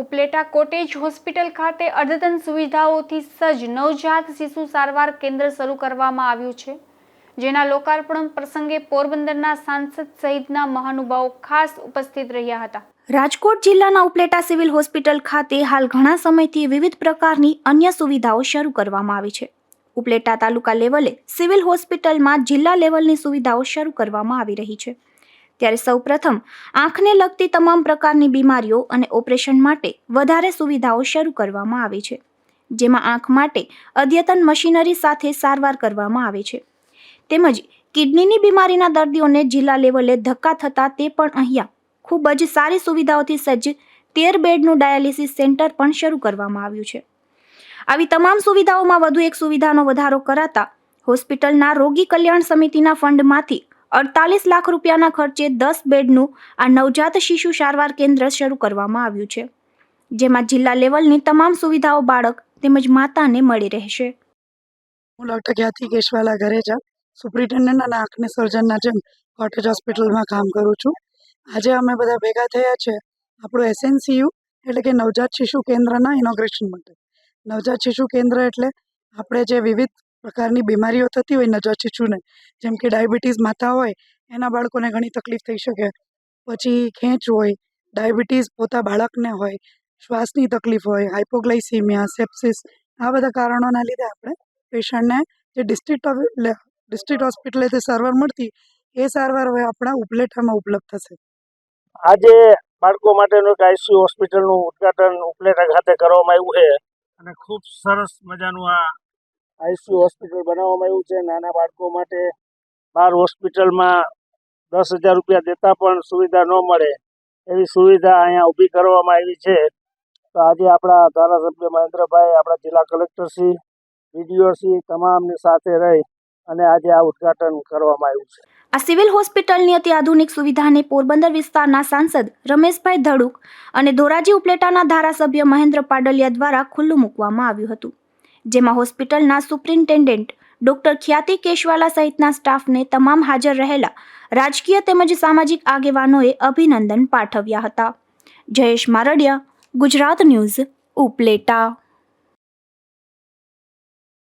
Upleta cottage hospital ખાતે અદ્યતન સુવિધાઓથી સજ્જ નવજાત શિશુ સારવાર કેન્દ્ર શરૂ કરવામાં આવ્યું છે, જેના લોકાર્પણ પ્રસંગે પોરબંદરના સાંસદ સહિતના મહાનુભાવો ખાસ ઉપસ્થિત રહ્યા હતા. રાજકોટ જિલ્લાના ઉપલેટા સિવિલ હોસ્પિટલ ખાતે હાલ ઘણા સમયથી વિવિધ પ્રકારની અન્ય સુવિધાઓ શરૂ કરવામાં આવી છે. ઉપલેટા તાલુકા લેવલે સિવિલ હોસ્પિટલમાં જિલ્લા લેવલની સુવિધાઓ શરૂ કરવામાં આવી રહી છે. ત્યારે સૌપ્રથમ આંખને લગતી તમામ પ્રકારની બીમારીઓ અને ઓપરેશન માટે વધારે સુવિધાઓ શરૂ કરવામાં આવી છે, જેમાં આંખ માટે અદ્યતન મશીનરી સાથે સારવાર કરવામાં આવે છે. તેમજ કિડનીની બીમારીના દર્દીઓને જિલ્લા લેવલે ધક્કા થતા તે પણ અહીંયા ખૂબ જ સારી સુવિધાઓથી સજ્જ તેર બેડનું ડાયાલિસિસ સેન્ટર પણ શરૂ કરવામાં આવ્યું છે. આવી તમામ સુવિધાઓમાં વધુ એક સુવિધાનો વધારો કરાતા હોસ્પિટલના રોગી કલ્યાણ સમિતિના ફંડમાંથી અડતાલીસ લાખ રૂપિયાના ખર્ચે દસ બેડનું આ નવજાત શિશુ સારવાર કેન્દ્ર શરૂ કરવામાં આવ્યું છે, જેમાં જિલ્લા લેવલની તમામ સુવિધાઓ બાળક તેમજ માતાને મળી રહેશે. હું ડૉક્ટર ખ્યાતિ કેશવાલા ઘરેજા સુપ્રિન્ટેન્ડન્ટ અને આંખની સર્જનના જેમ કોટેજ હોસ્પિટલમાં કામ કરું છું. આજે અમે બધા ભેગા થયા છે આપણું એસએનસીયુ એટલે કે નવજાત શિશુ કેન્દ્રના ઇનોગ્રેશન માટે. નવજાત શિશુ કેન્દ્ર એટલે આપણે જે વિવિધ પ્રકારની બીમારીઓ થતી હોય, નજર શિશુને જેમ કે ડાયાબિટીસ માતા હોય, એના બાળકોને ઘણી તકલીફ થઈ શકે. પછી ખેંચ હોય, ડાયાબિટીસ પોતા બાળકને હોય, શ્વાસની તકલીફ હોય હાઇપોગ્લાઇસીમિયા સેપ્સિસ, આ બધા કારણોના લીધે આપણે પેશન્ટને જે ડિસ્ટ્રિક્ટ ડિસ્ટ્રિક્ટ હોસ્પિટલેથી સારવાર મળતી, એ સારવાર હવે આપણા ઉપલેટામાં ઉપલબ્ધ થશે. આજે બાળકો માટેનું એક આઈસીયુ હોસ્પિટલનું ઉદ્ઘાટન ઉપલેટા ખાતે કરવામાં આવ્યું છે. અને ખૂબ સરસ મજાનું આ આઈસીયુ હોસ્પિટલ બનાવવામાં આવ્યું છે. નાના બાળકો માટે બાર હોસ્પિટલમાં દસ હજાર રૂપિયા દેતા પણ સુવિધા ન મળે એવી સુવિધા અહીંયા ઊભી કરવામાં આવી છે. તો આજે આપણા ધારાસભ્ય મહેન્દ્રભાઈ, આપણા જિલ્લા કલેક્ટરશ્રી ડીડીઓશ્રી તમામની સાથે રહી અને આજે આ ઉદ્ઘાટન કરવામાં આવ્યું છે. આ સિવિલ હોસ્પિટલની આધુનિક સુવિધાને પોરબંદર વિસ્તારના સાંસદ રમેશભાઈ ધડુક અને ધોરાજી ઉપલેટાના ધારાસભ્ય મહેન્દ્ર પાડલિયા દ્વારા ખુલ્લું મૂકવામાં આવ્યું હતું. જેમાં હોસ્પિટલના સુપ્રિન્ટેન્ડન્ટ ડોક્ટર ખ્યાતિ કેશવાલા સહિતના સ્ટાફને તમામ હાજર રહેલા રાજકીય તેમજ સામાજિક આગેવાનોએ અભિનંદન પાઠવ્યા હતા. જયેશ મારડિયા, ગુજરાત ન્યૂઝ, ઉપલેટા.